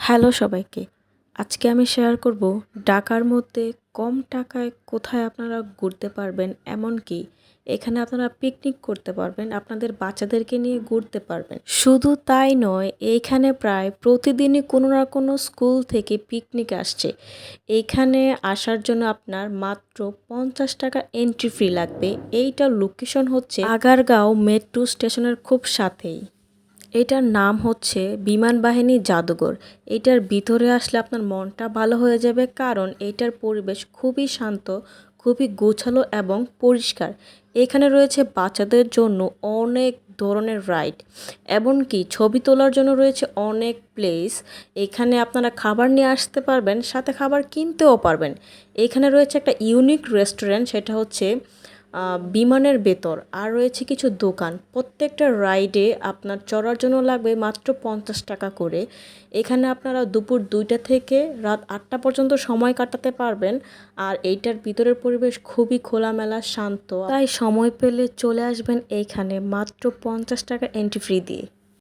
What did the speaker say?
Hello সবাইকে। আজকে আমি শেয়ার করব ঢাকার মধ্যে কম টাকায় কোথায় আপনারা ঘুরতে পারবেন এমনকি এখানে আপনারা পিকনিক করতে পারবেন, আপনাদের বাচ্চাদেরকে নিয়ে ঘুরতে পারবেন। শুধু তাই নয়, এইখানে প্রায় প্রতিদিনই কোনো না কোনো স্কুল থেকে পিকনিক আসছে। এইখানে আসার জন্য আপনার মাত্র পঞ্চাশ টাকা এন্ট্রি ফি লাগবে। এইটা লোকেশন হচ্ছে আগারগাঁও মেট্রো স্টেশনের খুব সাথেই। এটার নাম হচ্ছে বিমান বাহিনী জাদুঘর। এটার ভিতরে আসলে আপনার মনটা ভালো হয়ে যাবে কারণ এটার পরিবেশ খুবই শান্ত, খুবই গোছালো এবং পরিষ্কার। এখানে রয়েছে বাচ্চাদের জন্য অনেক ধরনের রাইড এমনকি ছবি তোলার জন্য রয়েছে অনেক প্লেস। এখানে আপনারা খাবার নিয়ে আসতে পারবেন, সাথে খাবার কিনতেও পারবেন। এখানে রয়েছে একটা ইউনিক রেস্টুরেন্ট, সেটা হচ্ছে বিমানের ভেতর। আর রয়েছে কিছু দোকান। প্রত্যেকটা রাইডে আপনার চড়ার জন্য লাগবে মাত্র পঞ্চাশ টাকা করে। এখানে আপনারা দুপুর দুইটা থেকে রাত আটটা পর্যন্ত সময় কাটাতে পারবেন। আর এইটার ভিতরের পরিবেশ খুবই খোলামেলা, শান্ত। তাই সময় পেলে চলে আসবেন এইখানে মাত্র পঞ্চাশ টাকা এন্ট্রি ফ্রি দিয়ে।